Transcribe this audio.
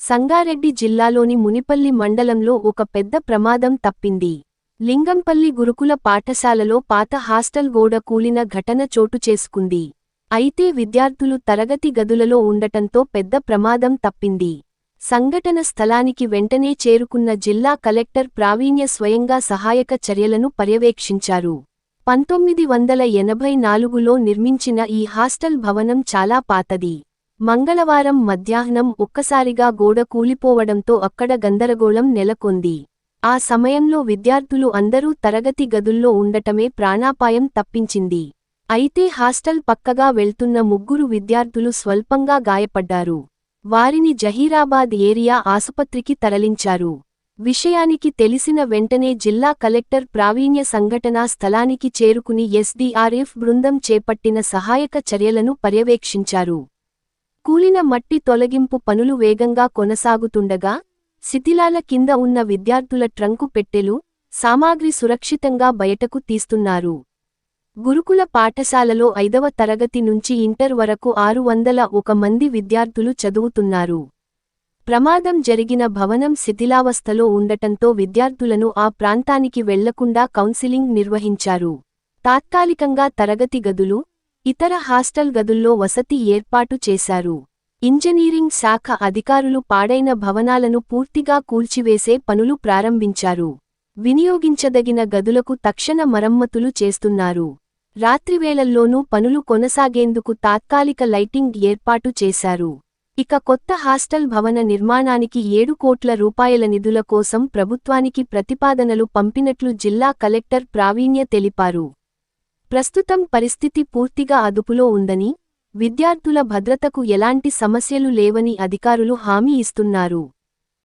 సంగారెడ్డి జిల్లాలోని మునిపల్లి మండలంలో ఒక పెద్ద ప్రమాదం తప్పింది. లింగంపల్లి గురుకుల పాఠశాలలో పాత హాస్టల్ గోడ కూలిన ఘటన చోటు చేసుకుంది. అయితే విద్యార్థులు తరగతి గదులలో ఉండటంతో పెద్ద ప్రమాదం తప్పింది. సంఘటన స్థలానికి వెంటనే చేరుకున్న జిల్లా కలెక్టర్ ప్రావీణ్య స్వయంగా సహాయక చర్యలను పర్యవేక్షించారు. పంతొమ్మిది వందల ఎనభై నాలుగులో నిర్మించిన ఈ హాస్టల్ భవనం చాలా పాతది. మంగళవారం మధ్యాహ్నం ఒక్కసారిగా గోడ కూలిపోవడంతో అక్కడ గందరగోళం నెలకొంది. ఆ సమయంలో విద్యార్థులు అందరూ తరగతి గదుల్లో ఉండటమే ప్రాణాపాయం తప్పించింది. అయితే హాస్టల్ పక్కగా వెళ్తున్న ముగ్గురు విద్యార్థులు స్వల్పంగా గాయపడ్డారు. వారిని జహీరాబాద్ ఏరియా ఆసుపత్రికి తరలించారు. విషయానికి తెలిసిన వెంటనే జిల్లా కలెక్టర్ ప్రావీణ్య సంఘటనా స్థలానికి చేరుకుని ఎస్డీఆర్ఎఫ్ బృందం చేపట్టిన సహాయక చర్యలను పర్యవేక్షించారు. కూలిన మట్టి తొలగింపు పనులు వేగంగా కొనసాగుతుండగా శిథిలాల కింద ఉన్న విద్యార్థుల ట్రంకు పెట్టెలు సామాగ్రి సురక్షితంగా బయటకు తీస్తున్నారు. గురుకుల పాఠశాలలో ఐదవ తరగతి నుంచి ఇంటర్ వరకు ఆరు వందల ఒక మంది విద్యార్థులు చదువుతున్నారు. ప్రమాదం జరిగిన భవనం శిథిలావస్థలో ఉండటంతో విద్యార్థులను ఆ ప్రాంతానికి వెళ్ళకుండా కౌన్సిలింగ్ నిర్వహించారు. తాత్కాలికంగా తరగతి గదులు ఇతర హాస్టల్ గదుల్లో వసతి ఏర్పాటు చేశారు. ఇంజనీరింగ్ శాఖ అధికారులు పాడైన భవనాలను పూర్తిగా కూల్చివేసే పనులు ప్రారంభించారు. వినియోగించదగిన గదులకు తక్షణ మరమ్మతులు చేస్తున్నారు. రాత్రివేళల్లోనూ పనులు కొనసాగేందుకు తాత్కాలిక లైటింగ్ ఏర్పాటు చేశారు. ఇక కొత్త హాస్టల్ భవన నిర్మాణానికి ఏడు కోట్ల రూపాయల నిధుల కోసం ప్రభుత్వానికి ప్రతిపాదనలు పంపినట్లు జిల్లా కలెక్టర్ ప్రావీణ్య తెలిపారు. ప్రస్తుతం పరిస్థితి పూర్తిగా అదుపులో ఉందని విద్యార్థుల భద్రతకు ఎలాంటి సమస్యలు లేవని అధికారులు హామీ ఇస్తున్నారు.